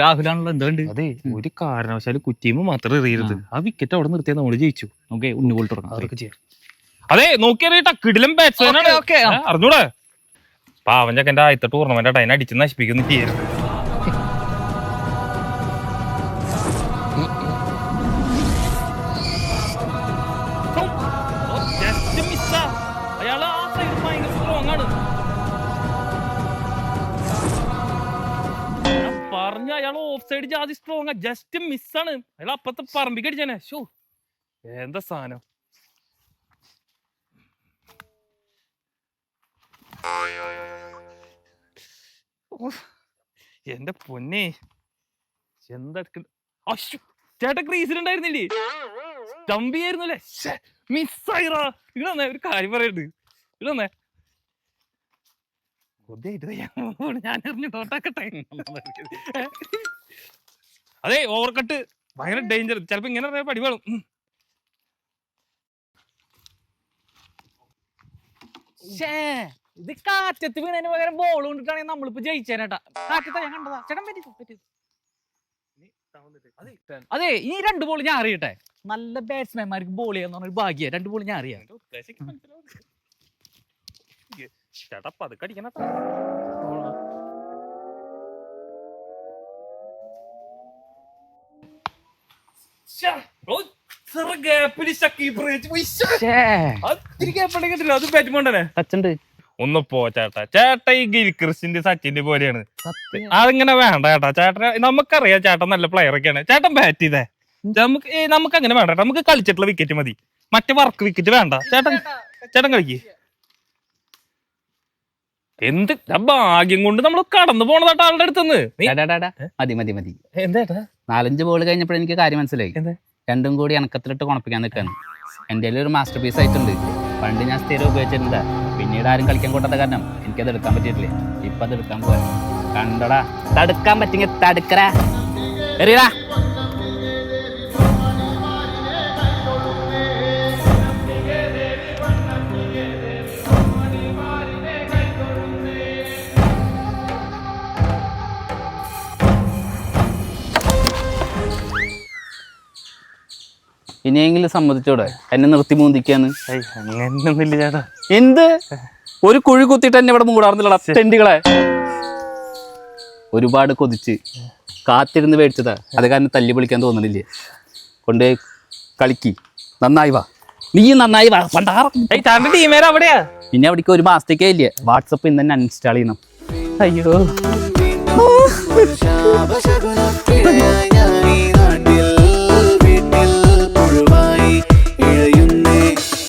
രാഹുലാണല്ലോ എന്തുണ്ട് അതെ ഒരു കാരണവശാലും കുറ്റിയുമ്പോ മാത്രം എറിയരുത് ആ. വിക്കറ്റ് അവിടെ നിർത്തിയാൽ നമ്മൾ ജയിച്ചു. നമുക്ക് ഉണ്ണി ബോൾ തുടങ്ങാം. അതൊക്കെ ചെയ്യാം. അതെ നോക്കിയറിയട്ട കിടിലം ബാറ്റ്സ്മാനാണ് ഓക്കേ, ഓക്കേ. അറിഞ്ഞൂടെ? പാവൻ എന്റെ ആദ്യത്തെ ടൂർണമെന്റ് അതിനെ അടിച്ച് നശിപ്പിക്കുന്നു ചെയ്യരുത് പറഞ്ഞ അയാൾ ഓഫ് സൈഡ് ജാതി സ്ട്രോങ് ജസ്റ്റ് മിസ്സാണ് അയാൾ അപ്പത്തെ പറമ്പിക്ക് അടിച്ചാനെ. ഷോ എന്താ സാധനം? എന്റെ പൊന്നെ. എന്താ ചേട്ട ക്രീസിൽ ചേട്ടൻ ക്രീസിലുണ്ടായിരുന്നില്ലേ സ്റ്റംപിയായിരുന്നല്ലേ മിസ്സായിറാ ഇവിടെ ഒരു കാര്യം പറയണ്ട് ഇവിടെ കൊതിയായിട്ട് വയ്യ. ഞാൻ എറിഞ്ഞു തോട്ടാക്കട്ടെ അതെ ഓവർ കട്ട് ഭയങ്കര ഡേഞ്ചർ ചിലപ്പോ ഇങ്ങനെ പറയാൻ പടി വേണം ഉം. ശ്ശേ, ഇത് കാറ്റത്ത് വീണതിന് പകരം ബോൾ കൊണ്ടിട്ടാണെങ്കിൽ നമ്മളിപ്പോ ജയിച്ചേനേട്ടാ കാറ്റത്താ ഞാൻ കണ്ടതാ ചേട്ടൻ പറ്റി പറ്റി അതെ ഈ രണ്ട് ബോൾ ഞാൻ അറിയട്ടെ നല്ല ബാറ്റ്സ്മാൻമാർക്ക് ബോൾ ചെയ്യാന്ന് പറഞ്ഞ ഒരു ഭാഗ്യ രണ്ട് ബോൾ ഞാൻ അറിയാം എന്റെ ഉദ്ദേശം എനിക്ക് മനസ്സിലാവുന്നു. ഇയ്യ്, ചേട്ടാ പതുക്കെ അടിക്കണം ഒന്ന് പോ ചേട്ടാ. ചേട്ട ഈ ഗിൽക്രിസ്റ്റിന്റെ സച്ചിന്റെ പോലെയാണ്. അതിങ്ങനെ വേണ്ട ചേട്ടാ. ചേട്ട നമുക്കറിയാം ചേട്ടൻ നല്ല പ്ലെയർ ഒക്കെയാണ്. ചേട്ടൻ ബാറ്റ് ചെയ്തേ. നമുക്ക് നമുക്ക് അങ്ങനെ വേണ്ട. നമുക്ക് കളിച്ചിട്ടുള്ള വിക്കറ്റ് മതി. മറ്റേ വർക്ക് വിക്കറ്റ് വേണ്ട. ചേട്ടൻ ചേട്ടൻ കളിക്ക്. എന്ത്? ഭാഗ്യം കൊണ്ട് നമ്മൾ കടന്നു പോണതാട്ടാ ആളുടെ അടുത്തുനിന്ന്. മതി മതി മതി. എന്താ നാലഞ്ച് ബോൾ കഴിഞ്ഞപ്പോൾ എനിക്ക് കാര്യം മനസ്സിലായി? രണ്ടും കൂടി അണക്കത്തിലിട്ട് കുണപ്പിക്കാൻ നിൽക്കാണ് എന്റെ ഒരു മാസ്റ്റർ പീസ് ആയിട്ടുണ്ട്. പണ്ട് ഞാൻ സ്ഥിരം ഉപയോഗിച്ചിട്ടുണ്ട് പിന്നീട് ആരും കളിക്കാൻ കൂട്ടാത്ത കാരണം എനിക്കത് എടുക്കാൻ പറ്റിയിട്ടില്ലേ. ഇപ്പൊ അത് എടുക്കാൻ പോവാ. കണ്ടടാ. തടുക്കാൻ പറ്റിങ്ങ തടുക്കറ എറിയടാ. ഇനിയെങ്കിലും സമ്മതിച്ചോടെ? എന്നെ നിർത്തി മൂന്തിക്കാന്ന്? അങ്ങനെയൊന്നുമില്ല ചേട്ടാ. എന്ത്? ഒരു കുഴി കുത്തിയിട്ട് എന്നെ ഇവിടെ മൂടാറുന്നില്ലടാ തെണ്ടികളെ. ഒരുപാട് കൊതിച്ച് കാത്തിരുന്ന് മേടിച്ചതാ. അത് കാരണം തല്ലി പൊളിക്കാൻ തോന്നണില്ലേ? കൊണ്ട് കളിക്ക്. നന്നായി വാ. നീ നന്നായി വാ. പണ്ടാറ അവിടെയാ? പിന്നെ അവിടേക്ക് ഒരു മാസത്തേക്കേ ഇല്ലേ? വാട്സപ്പ് ഇന്ന് തന്നെ അൺഇൻസ്റ്റാൾ ചെയ്യണം. അയ്യോ.